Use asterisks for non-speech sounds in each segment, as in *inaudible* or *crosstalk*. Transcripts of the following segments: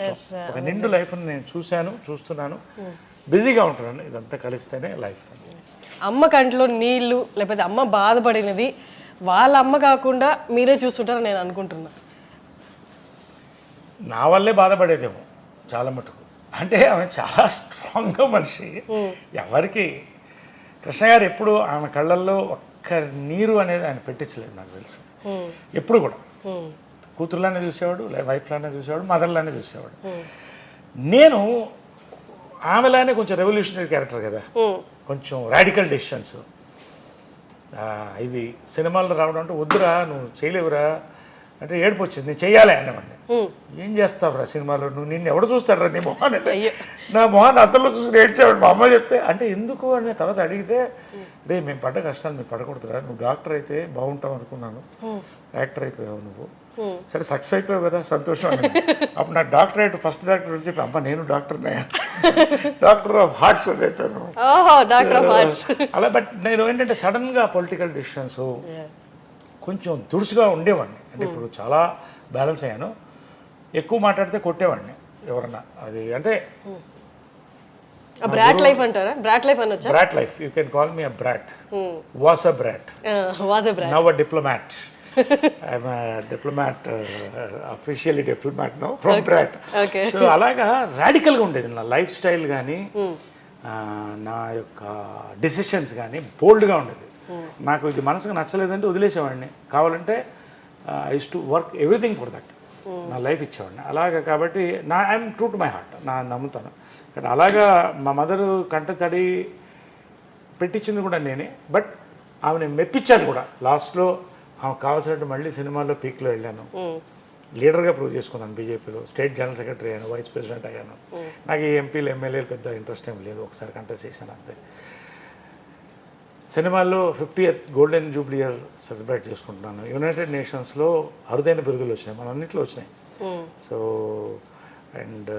Uh, ఒక నిండు లైఫ్ని నేను చూశాను చూస్తున్నాను. బిజీగా ఉంటున్నాను. ఇదంతా కలిస్తేనే లైఫ్ అమ్మ కంట్లో నీళ్ళు లేకపోతే అమ్మ బాధపడినది వాళ్ళ అమ్మ కాకుండా మీరే చూస్తుంటారని నేను అనుకుంటున్నా. నా వల్లే బాధపడేదేమో చాలా మటుకు. అంటే ఆమె చాలా స్ట్రాంగ్గా మనిషి. ఎవరికి? కృష్ణ గారు ఎప్పుడు ఆమె కళ్ళల్లో ఒక్క నీరు అనేది ఆయన పెట్టించలేదు నాకు తెలుసు. ఎప్పుడు కూడా. Hmm. కూతురులానే చూసేవాడు లే వైఫ్లానే చూసేవాడు మదర్లానే చూసేవాడు. నేను ఆమెలానే కొంచెం రెవల్యూషనరీ క్యారెక్టర్ కదా. కొంచెం రాడికల్ డెసిషన్స్ ఇది సినిమాల్లో రావడం అంటే వద్దురా నువ్వు చేయలేవురా అంటే ఏడుపు వచ్చింది నేను చెయ్యాలి అనేవాడిని Hmm. ఏం చేస్తావురా సినిమాలో? నువ్వు నిన్ను ఎవడు చూస్తాడురా నీ మొహాన్ని? నా మొహాన్ని అతల్లో చూసి ఏడ్చేవాడు మా అమ్మ చెప్తే అంటే ఎందుకు అని తర్వాత అడిగితే రే మేము పడ్డ కష్టాలు మేము పడకూడదురా నువ్వు డాక్టర్ అయితే బాగుంటావు అనుకున్నాను. యాక్టర్ అయిపోయావు నువ్వు. సరే సక్సెస్ అయిపోయావు కదా సంతోషం *laughs* అప్పుడు నాకు డాక్టరేట్ ఫస్ట్ డాక్టర్ అని చెప్పి అమ్మ నేను డాక్టర్ డాక్టర్ ఆఫ్ హార్ట్స్ అని చెప్పాను. డాక్టర్ *laughs* అలా బట్ నేను ఏంటంటే సడన్గా పొలిటికల్ డిసిషన్స్ కొంచెం దురుసుగా ఉండేవాడిని. అంటే ఇప్పుడు చాలా బ్యాలెన్స్ అయ్యాను. ఎక్కువ మాట్లాడితే కొట్టేవాడిని ఎవరన్నా. అది అంటే బ్రాట్ లైఫ్ అంటారా? బ్రాట్ లైఫ్ అనొచ్చా? Brat life. You can call me a brat was a brat was a brat now a diplomat I'm diplomat officially diplomat no from Okay. So అలాగా రాడికల్గా ఉండేది నా లైఫ్ స్టైల్ కానీ నా యొక్క decisions కానీ బోల్డ్గా ఉండేది. నాకు ఇది మనసుకు నచ్చలేదంటే వదిలేసేవాడిని. కావాలంటే I to work everything for that నా లైఫ్ ఇచ్చేవాడిని. అలాగా కాబట్టి నా I'm true to my heart నా నమ్ముతాను. కానీ అలాగా మా మదరు కంట తడి పెట్టించింది కూడా నేనే. బట్ ఆమెను మెప్పించాను కూడా. లాస్ట్లో ఆమె కావాల్సినట్టు మళ్ళీ సినిమాల్లో పీక్లో వెళ్ళాను. లీడర్గా ప్రూవ్ చేసుకున్నాను బీజేపీలో. స్టేట్ జనరల్ సెక్రటరీ అయ్యాను వైస్ ప్రెసిడెంట్ అయ్యాను. నాకు ఈ ఎంపీలు ఎమ్మెల్యేలు పెద్ద ఇంట్రెస్ట్ ఏం లేదు. ఒకసారి కంటెస్ట్ చేశాను అంతే. సినిమాల్లో fiftieth golden jubilee year celebrate చేసుకుంటున్నాను. యునైటెడ్ నేషన్స్లో అరుదైన బిరుదులు వచ్చినాయి. మన అన్నింటిలో వచ్చినాయి. సో అండ్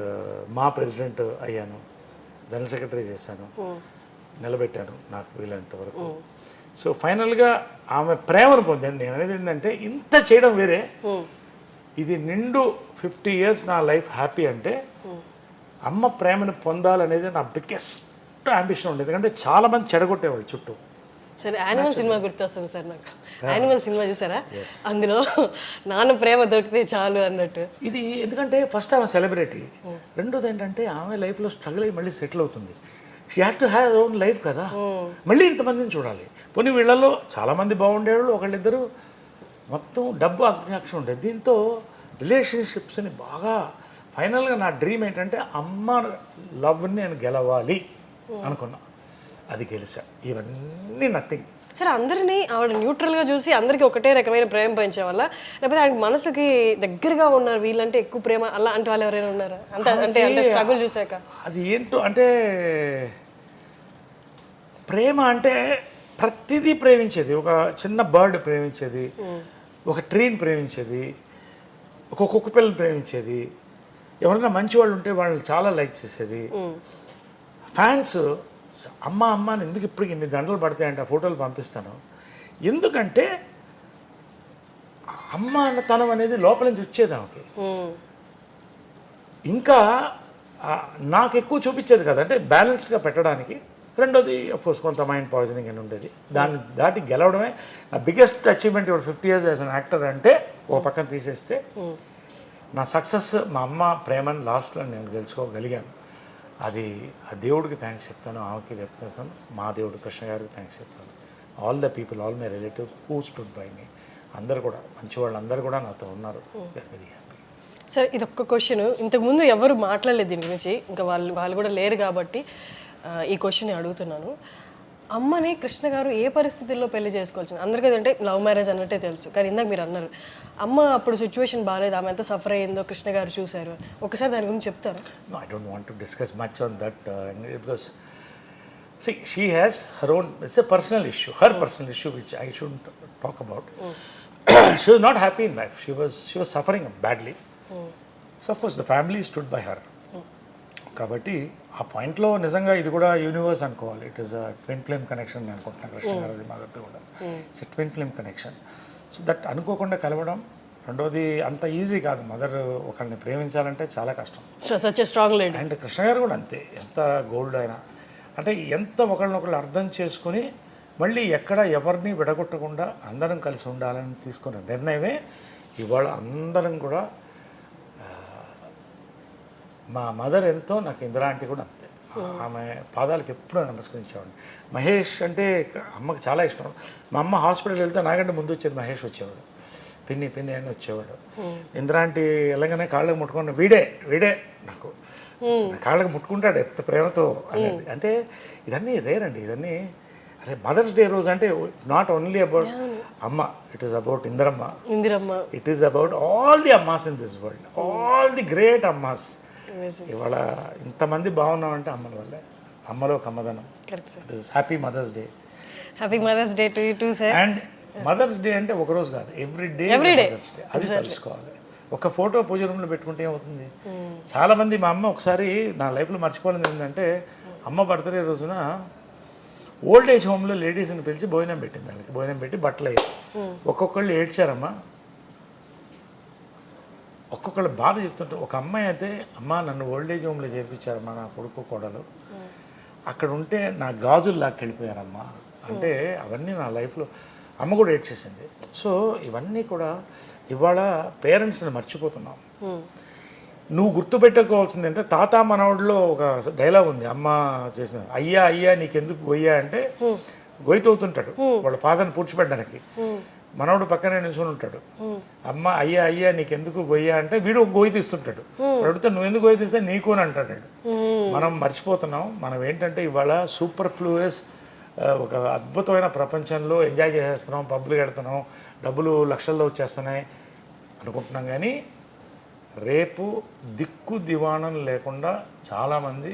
మా ప్రెసిడెంట్ అయ్యాను. జనరల్ సెక్రటరీ చేశాను. నిలబెట్టాను నాకు వీలైనంత వరకు. సో ఫైనల్గా ఆమె ప్రేమను పొందాను నేను అనేది ఏంటంటే ఇంత చేయడం వేరే. ఇది నిండు ఫిఫ్టీ ఇయర్స్ నా లైఫ్ హ్యాపీ అంటే అమ్మ ప్రేమను పొందాలనేది నా బిగ్గెస్ట్ అంబిషన్ ఉండేది. ఎందుకంటే చాలా మంది చెడగొట్టేవాళ్ళు చుట్టూ. సరే యానిమల్ సినిమా గుర్తొస్తుంది సార్ నాకు. యానిమల్ సినిమా చూసారా? అందులో నాన్న ప్రేమ దొరికితే చాలు అన్నట్టు. ఇది ఎందుకంటే ఫస్ట్ ఆమె సెలబ్రిటీ. రెండోది ఏంటంటే ఆమె లైఫ్లో స్ట్రగుల్ అయ్యి మళ్ళీ సెటిల్ అవుతుంది. She had to have own life కదా. మళ్ళీ ఇంతమందిని చూడాలి. పోనీ వీళ్ళల్లో చాలామంది బాగుండేవాళ్ళు ఒకళ్ళిద్దరు మొత్తం డబ్బు ఆజ్ఞాక్షం ఉండేది దీంతో రిలేషన్షిప్స్ని బాగా ఫైనల్గా నా డ్రీమ్ ఏంటంటే అమ్మ లవ్ని నేను గెలవాలి అనుకున్నా. అది గెలిచా. ఇవన్నీ నథింగ్ సరే అందరినీ ఆవిడ న్యూట్రల్గా చూసి అందరికి ఒకటే రకమైన ప్రేమ పెంచే వల్ల లేకపోతే ఆయనకి మనసుకి దగ్గరగా ఉన్నారు వీళ్ళంటే ఎక్కువ ప్రేమ అలా అంటే వాళ్ళు ఎవరైనా ఉన్నారా? అంటే అంటే అంటే స్ట్రగుల్ చూసాక అది ఏంటో అంటే ప్రేమ అంటే ప్రతిదీ ప్రేమించేది. ఒక చిన్న బర్డ్ ప్రేమించేది. ఒక ట్రీని ప్రేమించేది. ఒక కుక్క పిల్లని ప్రేమించేది. ఎవరైనా మంచి వాళ్ళు ఉంటే వాళ్ళని చాలా లైక్ చేసేది. ఫ్యాన్స్ అమ్మ అమ్మ అని ఎందుకు ఇప్పుడు ఇన్ని దండలు పడతాయంటే ఆ ఫోటోలు పంపిస్తాను. ఎందుకంటే అమ్మ అన్నతనం అనేది లోపల నుంచి వచ్చేది ఆమెకి. ఇంకా నాకు ఎక్కువ చూపించేది కదా. అంటే బ్యాలెన్స్డ్గా పెట్టడానికి రెండోది కోర్స్ కొంత మైండ్ పాయిజనింగ్ అని ఉండేది. దాన్ని దాటి గెలవడమే. నా బిగ్గెస్ట్ అచీవ్మెంట్ ఇప్పుడు fifty years as an actor అంటే ఓ పక్కన తీసేస్తే నా సక్సెస్ మా అమ్మ ప్రేమని లాస్ట్లో నేను గెలుచుకోగలిగాను. అది ఆ దేవుడికి థ్యాంక్స్ చెప్తాను ఆమెకి చెప్తాను మా దేవుడు కృష్ణ గారికి థ్యాంక్స్ చెప్తాను. All the people all my relatives who stood by me అందరు కూడా మంచి వాళ్ళందరూ కూడా నాతో ఉన్నారు. వెరీ హ్యాపీ సరే ఇది ఒక్క క్వశ్చన్ ఇంతకుముందు ఎవరు మాట్లాడలేదు దీని గురించి. ఇంకా వాళ్ళు వాళ్ళు కూడా లేరు కాబట్టి. ఈ క్వశ్చన్ అడుగుతున్నాను అమ్మని కృష్ణ గారు ఏ పరిస్థితుల్లో పెళ్ళి చేసుకోవాల్సింది అందరికీ అంటే లవ్ మ్యారేజ్ అన్నట్టే తెలుసు కానీ ఇందాక మీరు అన్నారు అమ్మ అప్పుడు సిచ్యువేషన్ బాగాలేదు ఆమె ఎంత సఫర్ అయ్యిందో కృష్ణ గారు చూశారు. ఒకసారి దాని గురించి చెప్తారా don't want to discuss much on that uh, because, see, she has her own, it's a personal issue, her personal issue, which I shouldn't talk about. she was not happy in life. She was, she was suffering badly. So, of course, the family stood by her. కాబట్టి ఆ పాయింట్లో నిజంగా ఇది కూడా universe అనుకోవాలి. It is a twin flame connection నేను అనుకుంటున్నాను కృష్ణ గారి మగర్తో కూడా. It's twin flame connection so that అనుకోకుండా కలవడం రెండోది అంత ఈజీ కాదు. మదర్ ఒకరిని ప్రేమించాలంటే చాలా కష్టం. Such strong lady and Krishna గారు కూడా అంతే. ఎంత గోల్డ్ అయినా. అంటే ఎంత ఒకళ్ళనొకళ్ళు అర్థం చేసుకుని మళ్ళీ ఎక్కడ ఎవరిని విడగొట్టకుండా అందరం కలిసి ఉండాలని తీసుకున్న నిర్ణయమే ఇవాళ అందరం కూడా మా మదర్ ఎంతో నాకు ఇందిరా ఆంటీ కూడా అంతే. ఆమె పాదాలకు ఎప్పుడూ నమస్కరించేవాడిని. మహేష్ అంటే అమ్మకి చాలా ఇష్టం. మా అమ్మ హాస్పిటల్ వెళ్తే నాకంటే ముందు వచ్చేది మహేష్ వచ్చేవాడు. పిన్ని పిన్ని అని వచ్చేవాడు. ఇందిరా ఆంటీ వెళ్ళగానే కాళ్ళకి ముట్టుకున్న వీడే వీడే నాకు. కాళ్ళకి ముట్టుకుంటాడు ఎంత ప్రేమతో అనేది. అంటే ఇదన్నీ రేర్ అండి ఇదన్నీ. అరే మదర్స్ డే రోజు అంటే నాట్ ఓన్లీ అబౌట్ అమ్మ it is about Indiramma. Indiramma. It is about all the ammas in this world. All the great ammas. ఇవాళ ఇంతమంది బాగున్నామంటే అమ్మల వల్లే. అమ్మలో it is happy mother's day happy mother's day to you too sir and mother's day అంటే ఒక రోజు కాదు ఎవ్రీ డే. మదర్స్ డే అది తెలుసుకోవాలి ఒక ఫోటో పూజ రూమ్లో పెట్టుకుంటే ఏమవుతుంది? చాలా మంది మా అమ్మ ఒకసారి నా లైఫ్లో మర్చిపోలేదు ఏంటంటే అమ్మ బర్త్డే రోజున ఓల్డ్ ఏజ్ హోమ్లో లేడీస్ని పిలిచి భోజనం పెట్టింది వాళ్ళకి భోజనం పెట్టి బట్టలు అయ్యి ఒక్కొక్కళ్ళు ఏడ్చారమ్మా. ఒక్కొక్కళ్ళు బాధ చెప్తుంటారు. ఒక అమ్మాయి అయితే అమ్మ నన్ను ఓల్డ్ ఏజ్ హోమ్లో చేర్పించారమ్మా నా కొడుకు కోడలు. అక్కడ ఉంటే నా గాజులు లాక్కెళ్ళిపోయారమ్మా. అంటే అవన్నీ నా లైఫ్లో అమ్మ కూడా ఏడ్చేసింది. సో ఇవన్నీ కూడా ఇవాళ పేరెంట్స్ని మర్చిపోతున్నాం. నువ్వు గుర్తుపెట్టుకోవాల్సింది అంటే తాత మనవడిలో ఒక డైలాగ్ ఉంది. అమ్మ చేసిన అయ్యా అయ్యా నీకెందుకు గొయ్యా? అంటే గొయ్యతవుతుంటాడు వాళ్ళ ఫాదర్ని పూడ్చిపెట్టడానికి. మనవడు పక్కనే నిల్చుని ఉంటాడు. అమ్మ అయ్యా అయ్యా నీకెందుకు గొయ్యా అంటే వీడు ఒక గొయ్యి తీస్తుంటాడు. అడిగితే నువ్వు ఎందుకు గొయ్యి తీస్తే నీకు అని అంటాడు మనం మర్చిపోతున్నాం. మనం ఏంటంటే ఇవాళ సూపర్ ఫ్లూయస్ ఒక అద్భుతమైన ప్రపంచంలో ఎంజాయ్ చేసేస్తున్నాం పబ్బులు కడుతున్నాం డబ్బులు లక్షల్లో వచ్చేస్తున్నాయి అనుకుంటున్నాం కానీ రేపు దిక్కు దివాణం లేకుండా చాలామంది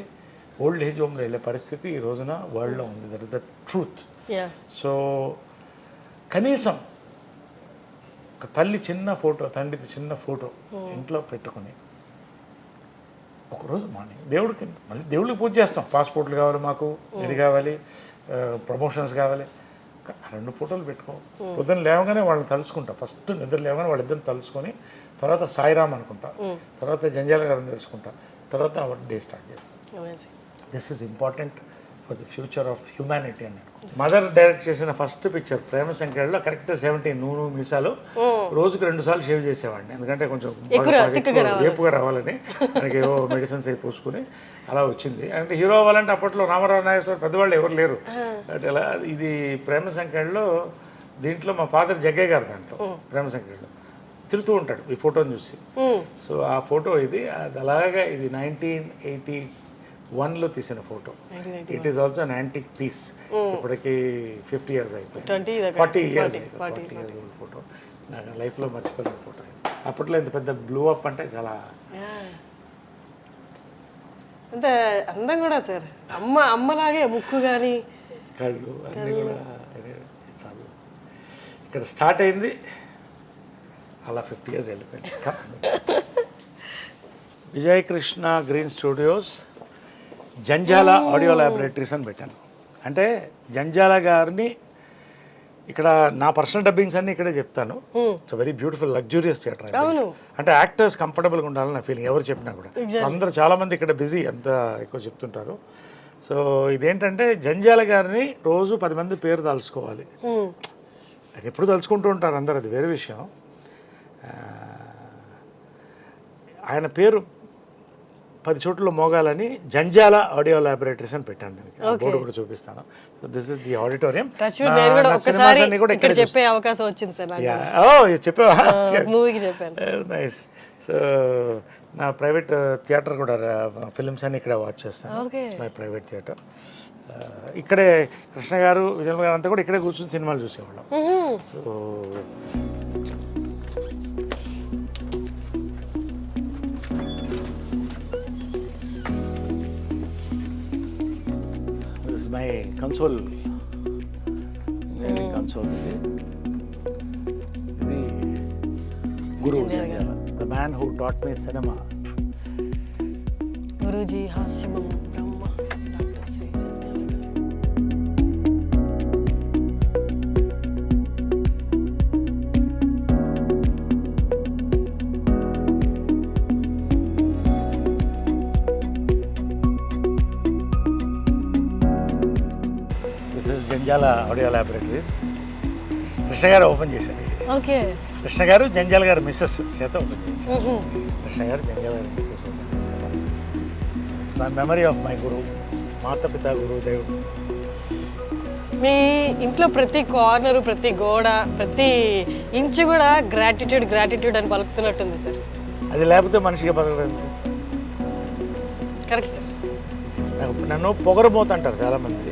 ఓల్డ్ ఏజ్ హోమ్లో వెళ్ళే పరిస్థితి ఈ రోజున వరల్డ్లో ఉంది. That is the truth so కనీసం ఒక తల్లి చిన్న ఫోటో తండ్రిది చిన్న ఫోటో ఇంట్లో పెట్టుకొని ఒకరోజు మార్నింగ్ దేవుడికి మళ్ళీ దేవుడికి పూజ చేస్తాం. పాస్పోర్ట్లు కావాలి మాకు ఇది కావాలి ప్రమోషన్స్ కావాలి. రెండు ఫోటోలు పెట్టుకో. పొద్దున్న లేవగానే వాళ్ళని తలుచుకుంటా. ఫస్ట్ నిద్ర లేవగానే వాళ్ళిద్దరిని తలుచుకొని తర్వాత సాయిరామ్ అనుకుంటా. తర్వాత జంజాల గారిని తెలుసుకుంటా. తర్వాత డే స్టార్ట్ చేస్తాం. This is important for the future of humanity అని మదర్ డైరెక్ట్ చేసిన ఫస్ట్ పిక్చర్ ప్రేమ సంఖ్యలో కరెక్ట్ సెవెంటీన్ నూనె మీసాలు రోజుకి రెండు సార్లు షేవ్ చేసేవాడిని. ఎందుకంటే కొంచెం ఏపుగా రావాలని. మనకి ఏవో మెడిసిన్స్ అవి పూసుకుని అలా వచ్చింది. అంటే హీరో అవ్వాలంటే అప్పట్లో రామారావు నాగేశ్వర పెద్దవాళ్ళు ఎవరు లేరు. అంటే ఎలా ఇది ప్రేమ సంఖ్యలో దీంట్లో మా ఫాదర్ జగ్గయ్య గారు దాంట్లో ప్రేమ సంఖ్యలో తిరుగుతూ ఉంటాడు ఈ ఫోటోని చూసి. సో ఆ ఫోటో ఇది అది అలాగా ఇది నైన్టీన్ ఎయిటీ వన్లో తీసిన photo. It is also an antique piece ఇప్పటికి ఫిఫ్టీ ఇయర్స్ అయిపోయింది. Forty years forty years old photo నాకు లైఫ్లో మర్చిపోలేని ఫోటో అప్పట్లో ఇంత పెద్ద బ్లూ అప్ అంటే చాలా అంత అందం కూడా సార్. అమ్మ అమ్మలాగే ముక్కు కానీ కళ్ళు అన్నీ కూడా చాలు. ఇక్కడ స్టార్ట్ అయింది. అలా ఫిఫ్టీ ఇయర్స్ వెళ్ళిపోయింది. *laughs* Vijay Krishna green studios. Janjala audio laboratories అని పెట్టాను. అంటే జంజాల గారిని ఇక్కడ నా పర్సనల్ డబ్బింగ్స్ అన్ని ఇక్కడే చెప్తాను. It's very beautiful luxurious theatre అంటే యాక్టర్స్ కంఫర్టబుల్గా ఉండాలని నా ఫీలింగ్ ఎవరు చెప్పినా కూడా. అందరూ చాలా మంది ఇక్కడ బిజీ ఎంత ఎక్కువ చెప్తుంటారు. సో ఇదేంటంటే జంజాల గారిని రోజు పది మంది పేరు తలుచుకోవాలి. అది ఎప్పుడు తలుచుకుంటూ ఉంటారు అందరు అది వేరే విషయం. ఆయన పేరు పది చోట్ల మోగాలని జంజాల ఆడియో ల్యాబొరేటరీస్ అని పెట్టాను దీనికి. బోర్డు కూడా చూపిస్తాను. So this is the auditorium చెప్పే అవకాశం వచ్చింది సార్ ఓ చెప్పావా మూవీకి చెప్పాను. నైస్ సో నా ప్రైవేట్ థియేటర్ కూడా ఫిల్మ్స్ అన్ని ఇక్కడ వాచ్ చేస్తాను. మై ప్రైవేట్ థియేటర్ ఇక్కడే కృష్ణ గారు విజయ్ గారు అంతా కూడా ఇక్కడే కూర్చొని సినిమాలు చూసేవాళ్ళం. So this my console console ఇది ఇది గురువు the man who taught me cinema Guruji హాస్యమం జంజాల ఆడియో ల్యాబొరేటరీస్ కృష్ణ గారు ఓపెన్ చేశారు. ఓకే. కృష్ణ గారు జంజాల గారు మిస్సెస్ చేత ఓపెన్ చేశారు. కృష్ణ గారు జంజాల గారు మిస్సెస్ ఓపెన్ చేశారు. It's my memory of my guru mata pita Gurudev మీ ఇంట్లో ప్రతి కార్నర్ ప్రతి గోడ ప్రతి ఇంచు కూడా గ్రాటిట్యూడ్ గ్రాటిట్యూడ్ అని పలుకుతున్నట్టుంది సార్ అది లేకపోతే మనిషిగా బతకడం కరెక్ట్ సార్ నన్ను పొగరబోతు అంటారు చాలామంది.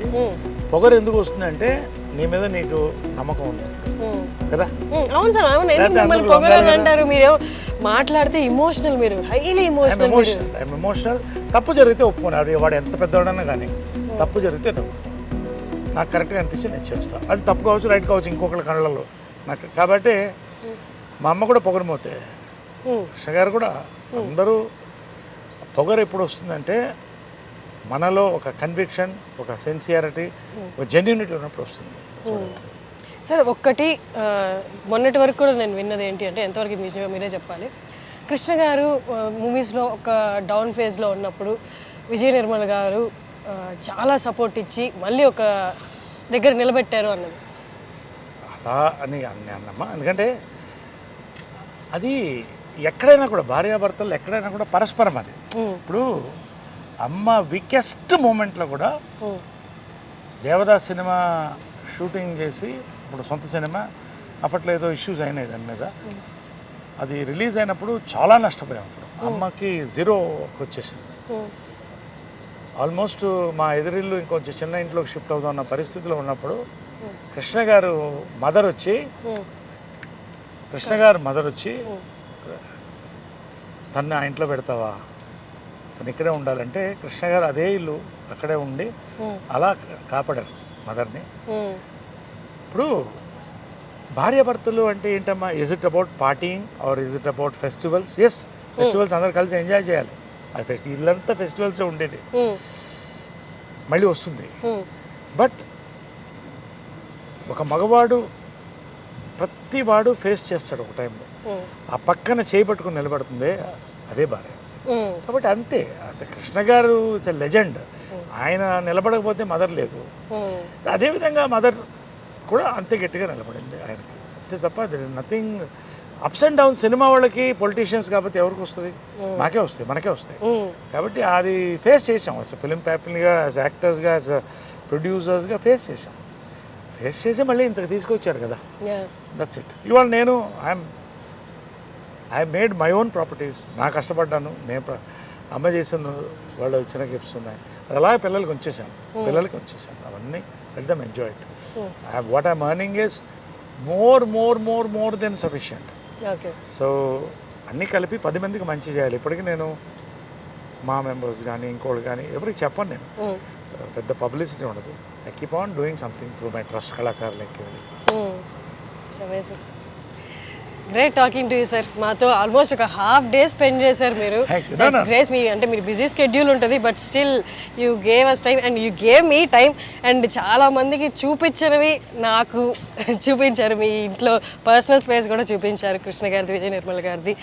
పొగరు ఎందుకు వస్తుందంటే నీ మీద నీకు నమ్మకం ఉంది కదా? అవును సార్ అవును. మిమ్మల్ని పొగరని ఉండాలి అంటారు మీరు? మాట్లాడితే ఇమోషనల్ మీరు హైలీ ఇమోషనల్ ఎమోషనల్ తప్పు జరిగితే ఒప్పుకున్నాడు వాడు ఎంత పెద్దవాడన్నా కానీ తప్పు జరిగితే నువ్వు నాకు కరెక్ట్గా అనిపించి నేను చేస్తాను అది తప్పు కావచ్చు రైట్ కావచ్చు ఇంకొకరి కళ్ళలో నాకు కాబట్టి మా అమ్మ కూడా పొగరమోతే కృష్ణ గారు కూడా అందరూ పొగరు ఎప్పుడు వస్తుందంటే మనలో ఒక కన్విక్షన్ ఒక సిన్సియారిటీ ఒక జెన్యునిటీ ఉన్నప్పుడు వస్తుంది. సార్ ఒక్కటి ఆ, మొన్నటి వరకు కూడా నేను విన్నది ఏంటి అంటే ఎంతవరకు నిజమో మీరే చెప్పాలి. కృష్ణ గారు మూవీస్లో ఒక డౌన్ ఫేజ్లో ఉన్నప్పుడు విజయ నిర్మల్ గారు చాలా సపోర్ట్ ఇచ్చి మళ్ళీ ఒక దగ్గర నిలబెట్టారు అన్నది. అలా అని అని అన్నమ్మా. ఎందుకంటే అది ఎక్కడైనా కూడా భార్యాభర్తలు ఎక్కడైనా కూడా పరస్పరం అది. ఇప్పుడు అమ్మ వీకెస్ట్ మూమెంట్లో కూడా దేవదాస్ సినిమా షూటింగ్ చేసి ఇప్పుడు సొంత సినిమా అప్పట్లో ఏదో ఇష్యూస్ అయినాయి దాని మీద. అది రిలీజ్ అయినప్పుడు చాలా నష్టపోయాం అప్పుడు. అమ్మకి జీరోకి వచ్చేసింది. ఆల్మోస్ట్ మా ఎదురిల్లు ఇంకొంచెం చిన్న ఇంట్లోకి షిఫ్ట్ అవుతున్న పరిస్థితిలో ఉన్నప్పుడు కృష్ణ గారు మదర్ వచ్చి కృష్ణ గారు మదర్ వచ్చి తన్ని ఆ ఇంట్లో పెడతావా? తను ఇక్కడే ఉండాలంటే కృష్ణ గారు అదే ఇల్లు అక్కడే ఉండి అలా కాపాడారు మదర్ని. ఇప్పుడు భార్యాభర్తలు అంటే ఏంటమ్మా? Is it about partying or is it about festivals yes festivals అందరు కలిసి ఎంజాయ్ చేయాలి. ఆ ఫెస్టి ఇల్లంతా ఫెస్టివల్సే ఉండేది. మళ్ళీ వస్తుంది. బట్ ఒక మగవాడు ప్రతి వాడు ఫేస్ చేస్తాడు ఒక టైంలో ఆ పక్కన చేపట్టుకుని నిలబడుతుంది అదే భార్య. కాబట్టి అంతే. అంతే కృష్ణ గారు ఇస్ ఎ లెజెండ్ ఆయన నిలబడకపోతే మదర్ లేదు. అదేవిధంగా మదర్ కూడా అంతే గట్టిగా నిలబడింది ఆయనకి. అంతే తప్ప nothing ups and down cinema వాళ్ళకి పొలిటీషియన్స్ కాబట్టి ఎవరికి వస్తుంది? మాకే వస్తాయి మనకే వస్తాయి. కాబట్టి అది ఫేస్ చేసాం. అసలు ఫిలిం ప్యాపిల్గా యాజ్ యాక్టర్స్గా యాజ్ ప్రొడ్యూసర్స్గా ఫేస్ చేసాం. ఫేస్ చేసి మళ్ళీ ఇంతకు తీసుకొచ్చారు కదా. దట్స్ ఇట్ ఇవాళ నేను I'm I made my own properties నా కష్టపడ్డాను. నేను అమ్మ చేసిన వాళ్ళు ఇచ్చిన గిఫ్ట్స్ ఉన్నాయి. అది అలాగే పిల్లలకి ఉంచేసాను పిల్లలకి ఉంచేసాను అవన్నీ let them enjoy it what I'm earning is more more more more then sufficient okay, so అన్నీ కలిపి పది మందికి మంచి చేయాలి. ఇప్పటికీ నేను మా మెంబర్స్ కానీ ఇంకోళ్ళు కానీ ఎవరికి చెప్పను నేను. ఉమ్, పెద్ద పబ్లిసిటీ ఉండదు. I keep on doing something through my trust కళాకారులకి. Great talking to you sir మాతో ఆల్మోస్ట్ ఒక హాఫ్ డే స్పెండ్ చేశారు మీరు. దట్స్. గ్రేస్ మీ అంటే మీరు బిజీ స్కెడ్యూల్ ఉంటుంది but still you gave us time and you gave me time and చాలా మందికి చూపించినవి నాకు *laughs* చూపించారు. మీ ఇంట్లో పర్సనల్ స్పేస్ కూడా చూపించారు కృష్ణ గారిది విజయ నిర్మల్ గారిది.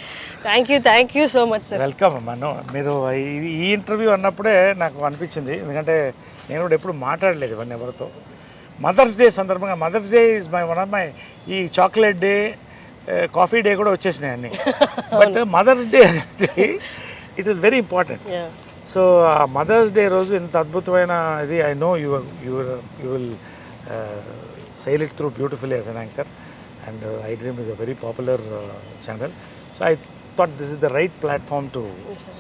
Thank you thank you so much sir welcome అమ్మా. మీరు ఈ- ఈ ఇంటర్వ్యూ అన్నప్పుడే నాకు అనిపించింది. ఎందుకంటే నేను కూడా ఎప్పుడు మాట్లాడలేదు ఇవన్నీ ఎవరితో. మదర్స్ డే సందర్భంగా mother's day is my one of my ఈ చాక్లెట్ డే కాఫీ డే కూడా వచ్చేసినాయి అన్ని. బట్ మదర్స్ డే అనేది it is very important so ఆ మదర్స్ డే రోజు ఇంత అద్భుతమైన ఇది I know you you you will sail it through beautiful as an anchor and I dream is a very popular channel so I thought this is the right platform to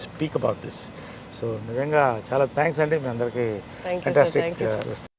speak about this so నిజంగా చాలా thanks అండి. మీ అందరికీ Thank